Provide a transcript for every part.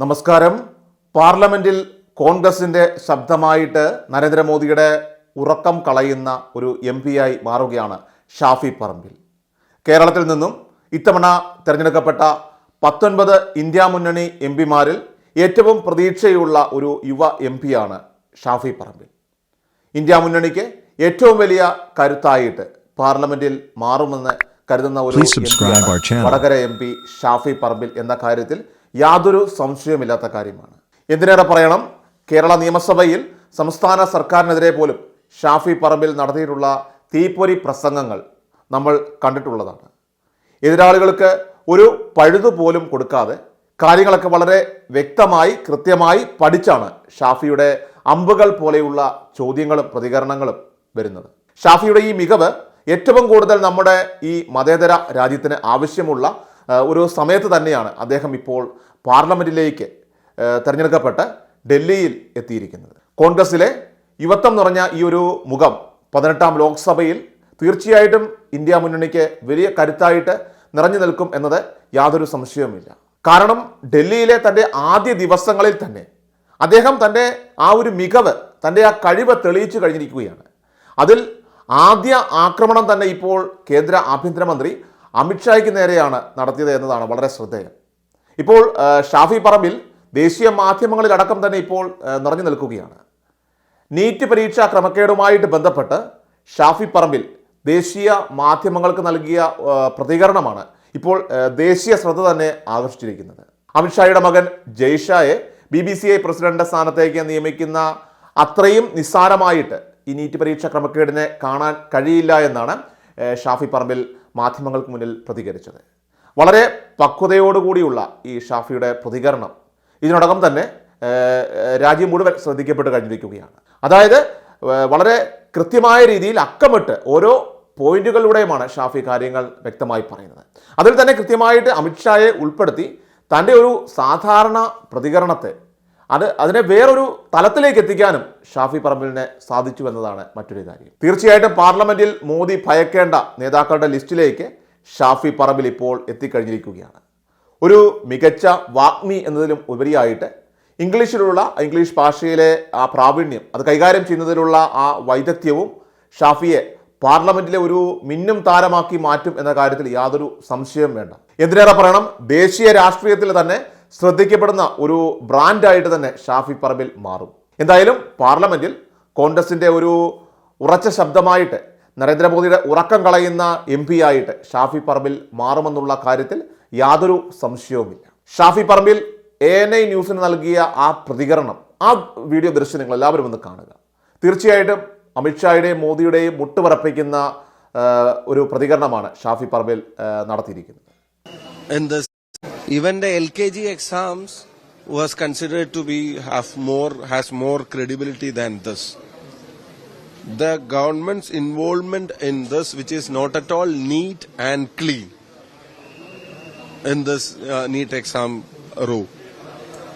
നമസ്കാരം. പാർലമെന്റിൽ കോൺഗ്രസിന്റെ ശബ്ദമായിട്ട് നരേന്ദ്രമോദിയുടെ ഉറക്കം കളയുന്ന ഒരു എം ആയി മാറുകയാണ് ഷാഫി പറമ്പിൽ. കേരളത്തിൽ നിന്നും ഇത്തവണ തിരഞ്ഞെടുക്കപ്പെട്ട പത്തൊൻപത് ഇന്ത്യ മുന്നണി എം പിമാരിൽ ഏറ്റവും പ്രതീക്ഷയുള്ള ഒരു യുവ എം പിയാണ് ഷാഫി പറമ്പിൽ. ഇന്ത്യ മുന്നണിക്ക് ഏറ്റവും വലിയ കരുത്തായിട്ട് പാർലമെന്റിൽ മാറുമെന്ന് കരുതുന്ന ഒരു. വടകര എം പി ഷാഫി പറമ്പിൽ എന്ന കാര്യത്തിൽ യാതൊരു സംശയവുമില്ലാത്ത കാര്യമാണ്. എന്തിനേറെ പറയണം? കേരള നിയമസഭയിൽ സംസ്ഥാന സർക്കാരിനെതിരെ പോലും ഷാഫി പറമ്പിൽ നടത്തിയിട്ടുള്ള തീപ്പൊരി പ്രസംഗങ്ങൾ നമ്മൾ കണ്ടിട്ടുള്ളതാണ്. എതിരാളികൾക്ക് ഒരു പഴുതുപോലും കൊടുക്കാതെ കാര്യങ്ങളൊക്കെ വളരെ വ്യക്തമായി കൃത്യമായി പഠിച്ചാണ് ഷാഫിയുടെ അമ്പുകൾ പോലെയുള്ള ചോദ്യങ്ങളും പ്രതികരണങ്ങളും വരുന്നത്. ഷാഫിയുടെ ഈ മികവ് ഏറ്റവും കൂടുതൽ നമ്മുടെ ഈ മതേതര രാജ്യത്തിന് ആവശ്യമുള്ള ഒരു സമയത്ത് തന്നെയാണ് അദ്ദേഹം ഇപ്പോൾ പാർലമെന്റിലേക്ക് തിരഞ്ഞെടുക്കപ്പെട്ട് ഡൽഹിയിൽ എത്തിയിരിക്കുന്നത്. കോൺഗ്രസിലെ യുവത്വം നിറഞ്ഞ ഈ ഒരു മുഖം പതിനെട്ടാം ലോക്സഭയിൽ തീർച്ചയായിട്ടും ഇന്ത്യ മുന്നണിക്ക് വലിയ കരുത്തായിട്ട് നിറഞ്ഞു നിൽക്കും എന്നത് യാതൊരു സംശയവുമില്ല. കാരണം ഡൽഹിയിലെ തന്റെ ആദ്യ ദിവസങ്ങളിൽ തന്നെ അദ്ദേഹം തന്റെ ആ ഒരു മികവ് തന്റെ ആ കഴിവ് തെളിയിച്ചു കഴിഞ്ഞിരിക്കുകയാണ്. അതിൽ ആദ്യ ആക്രമണം തന്നെ ഇപ്പോൾ കേന്ദ്ര ആഭ്യന്തരമന്ത്രി അമിത്ഷായ്ക്ക് നേരെയാണ് നടത്തിയത് എന്നതാണ് വളരെ ശ്രദ്ധേയം. ഇപ്പോൾ ഷാഫി പറമ്പിൽ ദേശീയ മാധ്യമങ്ങളിലടക്കം തന്നെ ഇപ്പോൾ നിറഞ്ഞു നിൽക്കുകയാണ്. നീറ്റ് പരീക്ഷാ ക്രമക്കേടുമായിട്ട് ബന്ധപ്പെട്ട് ഷാഫി പറമ്പിൽ ദേശീയ മാധ്യമങ്ങൾക്ക് നൽകിയ പ്രതികരണമാണ് ഇപ്പോൾ ദേശീയ ശ്രദ്ധ തന്നെ ആകർഷിച്ചിരിക്കുന്നത്. അമിത്ഷായുടെ മകൻ ജയ്ഷായെ B C C I president സ്ഥാനത്തേക്ക് നിയമിക്കുന്ന അത്രയും നിസ്സാരമായിട്ട് ഈ നീറ്റ് പരീക്ഷാ ക്രമക്കേടിനെ കാണാൻ കഴിയില്ല എന്നാണ് ഷാഫി പറമ്പിൽ മാധ്യമങ്ങൾക്ക് മുന്നിൽ പ്രതികരിച്ചത്. വളരെ പക്വതയോടുകൂടിയുള്ള ഈ ഷാഫിയുടെ പ്രതികരണം ഇതിനോടകം തന്നെ രാജ്യം മുഴുവൻ ശ്രദ്ധിക്കപ്പെട്ട് കഴിഞ്ഞിരിക്കുകയാണ്. അതായത് വളരെ കൃത്യമായ രീതിയിൽ അക്കമിട്ട് ഓരോ പോയിന്റുകളിലൂടെയുമാണ് ഷാഫി കാര്യങ്ങൾ വ്യക്തമായി പറയുന്നത്. അതിൽ തന്നെ കൃത്യമായിട്ട് അമിത്ഷായെ ഉൾപ്പെടുത്തി തന്റെ ഒരു സാധാരണ പ്രതികരണത്തെ അത് അതിനെ വേറൊരു തലത്തിലേക്ക് എത്തിക്കാനും ഷാഫി പറമ്പിലിനെ സാധിച്ചു എന്നതാണ് മറ്റൊരു കാര്യം. തീർച്ചയായിട്ടും പാർലമെന്റിൽ മോദി ഭയക്കേണ്ട നേതാക്കളുടെ ലിസ്റ്റിലേക്ക് ഷാഫി പറമ്പിൽ ഇപ്പോൾ എത്തിക്കഴിഞ്ഞിരിക്കുകയാണ്. ഒരു മികച്ച വാഗ്മി എന്നതിലും ഉപരിയായിട്ട് ഇംഗ്ലീഷിലുള്ള ഇംഗ്ലീഷ് ഭാഷയിലെ ആ പ്രാവീണ്യം അത് കൈകാര്യം ചെയ്യുന്നതിലുള്ള ആ വൈദഗ്ധ്യവും ഷാഫിയെ പാർലമെന്റിലെ ഒരു മിന്നും താരമാക്കി മാറ്റും എന്ന കാര്യത്തിൽ യാതൊരു സംശയവും വേണ്ട. എന്തിനേറെ പറയണം? ദേശീയ രാഷ്ട്രീയത്തിൽ തന്നെ ശ്രദ്ധിക്കപ്പെടുന്ന ഒരു ബ്രാൻഡായിട്ട് തന്നെ ഷാഫി പറമ്പിൽ മാറും. എന്തായാലും പാർലമെന്റിൽ കോൺഗ്രസിന്റെ ഒരു ഉറച്ച ശബ്ദമായിട്ട് നരേന്ദ്രമോദിയുടെ ഉറക്കം കളയുന്ന എം പി ആയിട്ട് ഷാഫി പറമ്പിൽ മാറുമെന്നുള്ള കാര്യത്തിൽ യാതൊരു സംശയവുമില്ല. Shafi Parambil A N I ന്യൂസിന് നൽകിയ ആ പ്രതികരണം ആ വീഡിയോ ദൃശ്യം നിങ്ങൾ എല്ലാവരും ഒന്ന് കാണുക. തീർച്ചയായിട്ടും അമിത്ഷായുടെയും മോദിയുടെയും മുട്ടുപറപ്പിക്കുന്ന ഒരു പ്രതികരണമാണ് ഷാഫി പറമ്പിൽ നടത്തിയിരിക്കുന്നത്. Even the lkg exams was considered to be have more has more credibility than this. The government's involvement in this which is not at all neat and clean in this uh, neat exam row.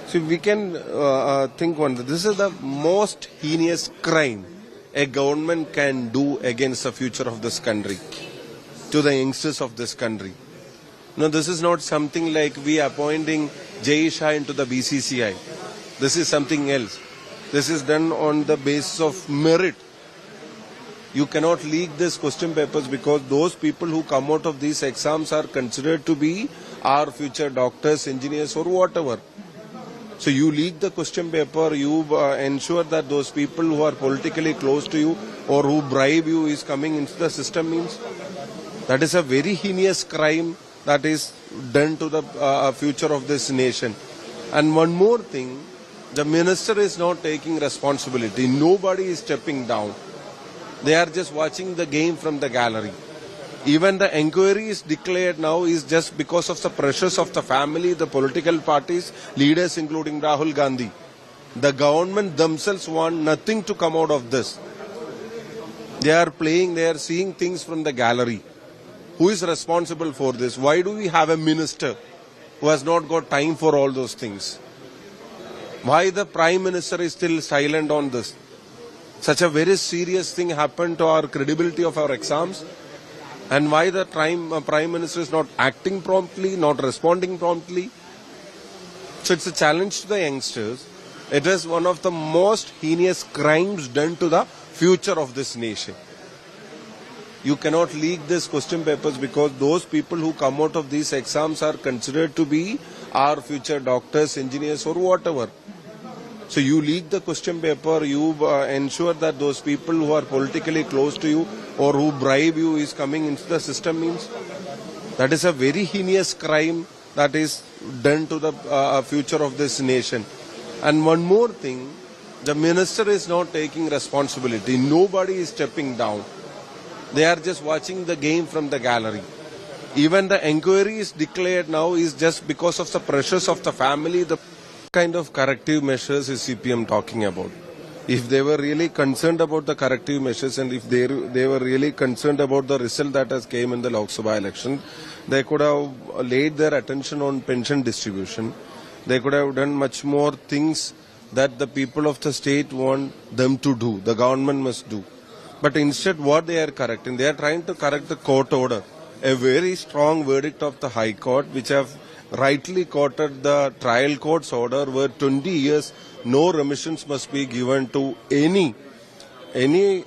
So we can uh, uh, think one this is the most heinous crime a government can do against the future of this country to the youngsters of this country no, this is not something like we appointing Jay Shah into the BCCI. This is something else. This is done on the basis of merit. You cannot leak these question papers because those people who come out of these exams are considered to be our future doctors, engineers, or whatever. So you leak the question paper, you uh, ensure that those people who are politically close to you or who bribe you is coming into the system means that is a very heinous crime that is done to the uh, future of this nation. And one more thing, the minister is not taking responsibility. Nobody is stepping down. They are just watching the game from the gallery. Even the inquiry is declared now is just because of the pressures of the family, the political parties, leaders including Rahul Gandhi. The government themselves want nothing to come out of this. They are playing, they are seeing things from the gallery. Who is responsible for this? Why do we have a minister who has not got time for all those things? Why the prime minister is still silent on this? Such a very serious thing happened to our credibility of our exams. And why the prime, uh, prime minister is not acting promptly, not responding promptly? So it's a challenge to the youngsters. It is one of the most heinous crimes done to the future of this nation. You cannot leak these question papers because those people who come out of these exams are considered to be our future doctors, engineers, or whatever. So you leak the question paper, you uh, ensure that those people who are politically close to you or who bribe you is coming into the system means that is a very heinous crime that is done to the uh, future of this nation. And one more thing, the minister is not taking responsibility. Nobody is stepping down. They are just watching the game from the gallery. Even the inquiry is declared now is just because of the pressures of the family. The kind of corrective measures is CPM talking about? If they were really concerned about the corrective measures and if they they were really concerned about the result that has came in the Lok Sabha election, they could have laid their attention on pension distribution. They could have done much more things that the people of the state want them to do. The government must do. But instead, what they are correcting, they are trying to correct the court order, a very strong verdict of the High Court, which have rightly quoted the trial court's order, where 20 years no remissions must be given to any any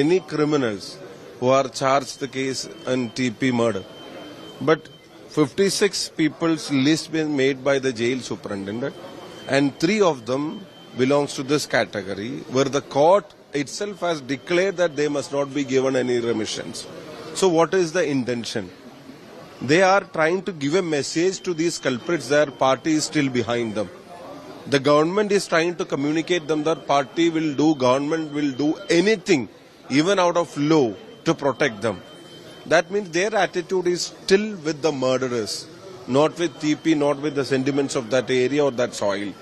any criminals who are charged the case in TP murder. But 56 people's list been made by the jail superintendent, and three of them belongs to this category, where the court itself has declared that they must not be given any remissions. So, what is the intention? They are trying to give a message to these culprits that party is still behind them. The government is trying to communicate them that party will do, government will do anything, even out of law, to protect them. That means their attitude is still with the murderers, not with TP, not with the sentiments of that area or that soil.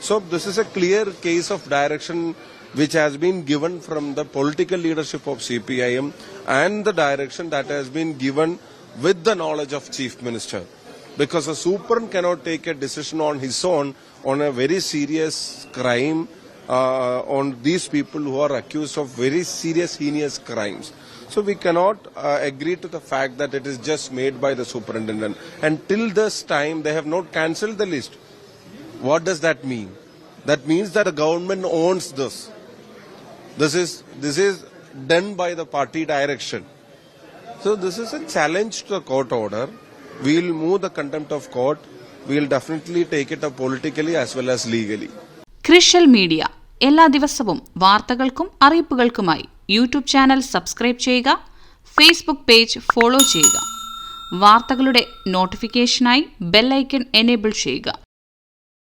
So this is a clear case of direction which has been given from the political leadership of CPIM and the direction that has been given with the knowledge of chief minister. Because a superin cannot take a decision on his own on a very serious crime uh, on these people who are accused of very serious heinous crimes. So we cannot uh, agree to the fact that it is just made by the superintendent. And till this time they have not cancelled the list. What does that mean? That means that the government owns this this is this is done by the party direction so this is a challenge to the court order. We will move the contempt of court. We will definitely take it up politically as well as legally. ക്രിഷ്യൽ media എല്ലാ ദിവസവും വാർത്തകൾക്കും അറിയിപ്പുകൾക്കുമായി YouTube channel subscribe ചെയ്യുക Facebook page follow ചെയ്യുക വാർത്തകളുടെ നോട്ടിഫിക്കേഷനായി bell icon enable ചെയ്യുക